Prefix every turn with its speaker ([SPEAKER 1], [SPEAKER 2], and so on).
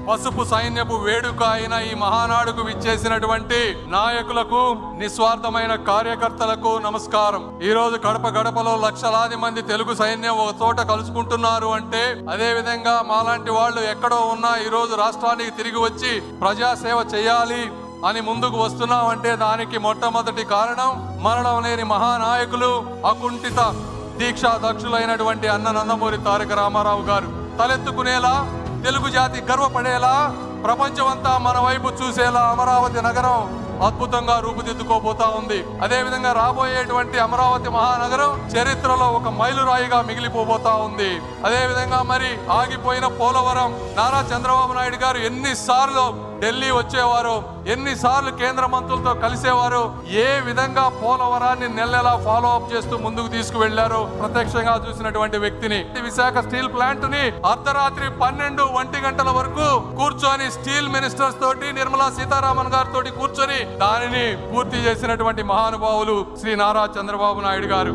[SPEAKER 1] పసుపు సైన్యపు వేడుక అయిన ఈ మహానాడుకు విచ్చేసినటువంటి నాయకులకు నిస్వార్థమైన కార్యకర్తలకు నమస్కారం. ఈ రోజు కడప గడపలో లక్షలాది మంది తెలుగు సైన్యం ఒక చోట కలుసుకుంటున్నారు అంటే అదే విధంగా మాలాంటి వాళ్ళు ఎక్కడో ఉన్నా ఈ రోజు రాష్ట్రానికి తిరిగి వచ్చి ప్రజాసేవ చేయాలి అని ముందుకు వస్తున్నామంటే దానికి మొట్టమొదటి కారణం మరణం లేని మహానాయకులు అకుంఠిత దీక్షా దక్షులైనటువంటి అన్న నందమూరి తారక రామారావు గారు. తలెత్తుకునేలా తెలుగు జాతి గర్వపడేలా ప్రపంచమంతా మన వైపు చూసేలా అమరావతి నగరం అద్భుతంగా రూపుదిద్దుకోబోతా ఉంది. అదే విధంగా రాబోయేటువంటి అమరావతి మహానగరం చరిత్రలో ఒక మైలురాయిగా మిగిలిపోబోతా ఉంది. అదే విధంగా మరి ఆగిపోయిన పోలవరం నారా చంద్రబాబు నాయుడు గారు ఎన్నిసార్లు ఢిల్లీ వచ్చేవారు ఎన్నిసార్లు కేంద్ర మంత్రులతో కలిసేవారు ఏ విధంగా పోలవరాన్ని నెల ఫాలో అప్ చేస్తూ ముందుకు తీసుకువెళ్ళారు ప్రత్యక్షంగా చూసినటువంటి వ్యక్తిని. విశాఖ స్టీల్ ప్లాంట్ని అర్ధరాత్రి పన్నెండు ఒంటి గంటల వరకు కూర్చొని స్టీల్ మినిస్టర్స్ తోటి నిర్మలా సీతారామన్ గారితో కూర్చొని దానిని పూర్తి చేసినటువంటి మహానుభావులు శ్రీ నారా చంద్రబాబు నాయుడు గారు.